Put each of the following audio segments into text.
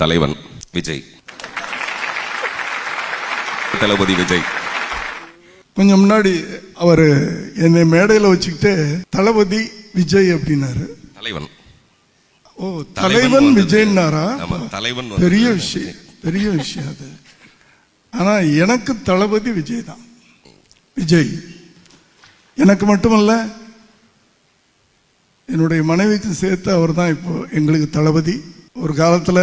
தலைவன் விஜய். தளபதி விஜய். கொஞ்சம் முன்னாடி அவர் என்னை மேடையில் வச்சுக்கிட்டு தளபதி விஜய் அப்படின்னாரு. தலைவன். ஓ தலைவன். விஜய்னாரா? தலைவன். பெரிய விஷயம் பெரிய விஷயம் அது. ஆனா எனக்கு தளபதி விஜய் தான். விஜய். எனக்கு மட்டுமல்ல என்னுடைய மனைவிக்கு சேர்த்து அவர் தான் இப்போ எங்களுக்கு தளபதி. ஒரு காலத்தில்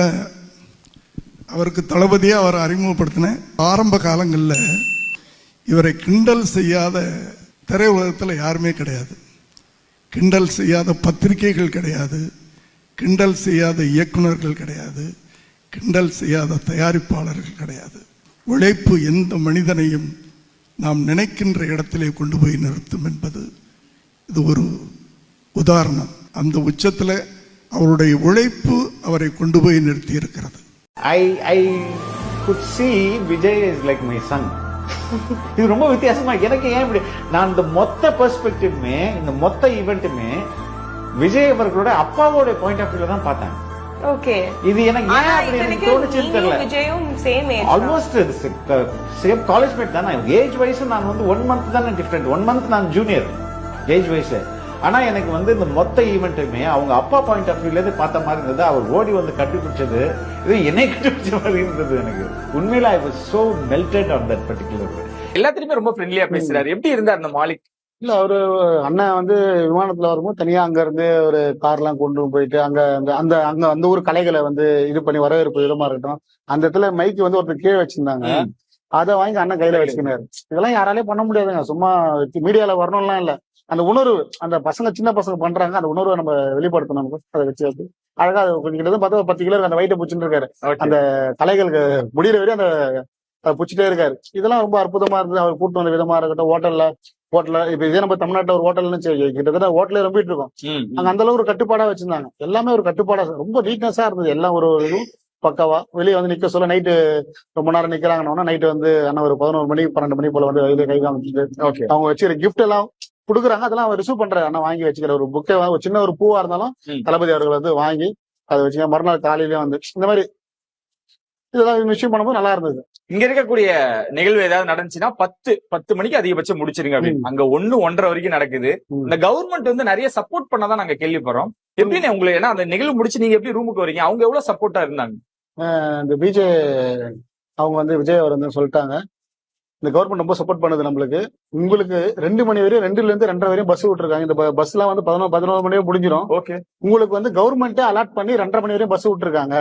அவருக்கு தளபதியாக அவரை அறிமுகப்படுத்தினேன் ஆரம்ப காலங்களில் இவரை கிண்டல் செய்யாத திரையுலகத்தில் யாருமே கிடையாது. கிண்டல் செய்யாத பத்திரிகைகள் கிடையாது. கிண்டல் செய்யாத இயக்குனர்கள் கிடையாது. கிண்டல் செய்யாத தயாரிப்பாளர்கள் கிடையாது. உழைப்பு எந்த மனிதனையும் நாம் நினைக்கின்ற இடத்திலே கொண்டு போய் நிறுத்தும் என்பது இது ஒரு உதாரணம். அந்த உச்சத்தில் அவருடைய உழைப்பு அவரை கொண்டு போய் நிறுத்தி இருக்கிறது I I could see Vijay is like my son இது ரொம்ப வித்தியாசமா. எனக்கு ஏன் இப்படி நான் இந்த மொத்த பெர்ஸ்பெக்டிவ்மே இந்த மொத்த ஈவெண்ட்டுமே விஜய் அவர்களோட அப்பாவோட பாயிண்ட் ஆஃப் வியூல தான் பார்த்தேன். ஓகே. இது எனக்கு ஏன் அப்படி எனக்கு தோணுச்சுன்னு தெரியல. விஜயும் same age almost same college mate தானே. ஏஜ் வைஸ் நான் வந்து ஒன் மந்த் தானே டிஃப்ரெண்ட் ஒன் மந்த் நான் ஜூனியர் ஏஜ் வைஸ் ஆனா எனக்கு வந்து இந்த மொத்த ஈவெண்ட்டுமே அவங்க அப்பா பாயிண்ட் ஆஃப் வியூல இருந்து பார்த்த மாதிரி இருந்தது. அவர் ஓடி வந்து கட்டி பிடிச்சது இது என்னை கட்டி பிடிச்ச மாதிரி இருந்தது எனக்கு. உண்மையில I was so melted on that particular எல்லாத்துலயுமே ரொம்ப ஃப்ரெண்ட்லியா பேசுறாரு. எப்படி இருந்தார் அந்த மாலிக்? இல்ல அவரு அண்ணன் வந்து விமானத்துல வரும்போது தனியா அங்க இருந்து ஒரு கார்லாம் கொண்டு போயிட்டு அங்க அந்த அந்த அங்க அந்த ஊர் கலைகளை வந்து இது பண்ணி வரவேற்பு விதமா இருக்கட்டும். அந்த இடத்துல மைக்கு வந்து ஒருத்தர் கீழே வச்சிருந்தாங்க. அதை வாங்கி அண்ணன் கையில வச்சுக்கினாரு. இதெல்லாம் யாராலையும் பண்ண முடியாதுங்க. சும்மா மீடியால வரணும்லாம் இல்ல. அந்த உணர்வு அந்த பசங்க சின்ன பசங்க பண்றாங்க. அந்த உணர்வை நம்ம வெளிப்படுத்தணும் நமக்கு. அதை வச்சு அழகா அது கொஞ்சம் பார்த்தா பத்து கிலோ அந்த வயிற்றை பிடிச்சிட்டு இருக்காரு. அந்த கலைகளுக்கு முடியிற வரையும் அந்த பிடிச்சிட்டே இருக்காரு. இதெல்லாம் ரொம்ப அற்புதமா இருந்தது. அவர் கூட்டு வந்த விதமா இருக்கட்டும் ஹோட்டல்ல ஹோட்டல்ல இப்ப இதே நம்ம தமிழ்நாட்டுல ஒரு ஹோட்டல்னு கிட்டத்தட்ட ஹோட்டலே ரொம்பிட்டு இருக்கோம். அங்க அந்த அளவு ஒரு கட்டுப்பாடா வச்சிருந்தாங்க. எல்லாமே ஒரு கட்டுப்பாடா ரொம்ப நீட்னஸா இருந்தது. எல்லாம் ஒரு ஒரு இதுவும். பக்காவா? வெளியே வந்து நிக்க சொல்ல நைட்டு ரொம்ப நேரம் நிக்கிறாங்கன்னா நைட்டு வந்து அண்ணா ஒரு பதினோரு மணி பன்னெண்டு மணி போல வந்து வெளியில கை காமிச்சிட்டு அவங்க வச்சுக்கிற கிஃப்ட் எல்லாம் கொடுக்குறாங்க. அதெல்லாம் அவர் ரிசீவ் பண்றாரு. அண்ணா வாங்கி வச்சுக்கிற ஒரு புக்கே ஒரு சின்ன ஒரு பூவா இருந்தாலும். தளபதி அவர்கள் வந்து வாங்கி அதை வச்சுக்க மறுநாள் காலையிலே வந்து இந்த மாதிரி இதெல்லாம் விஷயம் பண்ணும்போது நல்லா இருந்தது. இங்க இருக்கக்கூடிய நிகழ்வு ஏதாவது நடந்துச்சுன்னா பத்து பத்து மணிக்கு அதிகபட்சம் முடிச்சிருங்க அப்படின்னு. அங்க ஒண்ணு ஒன்றரை வரைக்கும் நடக்குது. இந்த கவர்மெண்ட் வந்து நிறைய சப்போர்ட் பண்ணதான் நாங்க கேள்விப்படுறோம். எப்படின்னு உங்களுக்கு ஏன்னா அந்த நிகழ்வு முடிச்சு நீங்க எப்படி ரூமுக்கு வரீங்க அவங்க எவ்வளவு சப்போர்ட்டா இருந்தாங்க? இந்த பிஜே அவங்க வந்து விஜய் அவர் வந்து சொல்லிட்டாங்க. இந்த கவர்மெண்ட் ரொம்ப சப்போர்ட் பண்ணுது நம்மளுக்கு. உங்களுக்கு ரெண்டு மணி வரையும் ரெண்டுல இருந்து ரெண்டரை வரையும் பஸ் விட்டுருக்காங்க. இந்த பஸ் எல்லாம் வந்து பதினோரு பதினோரு மணி முடிஞ்சிடும் ஓகே உங்களுக்கு வந்து கவர்மெண்ட்டே அலாட் பண்ணி ரெண்டரை மணி வரையும் பஸ் விட்டுருக்காங்க.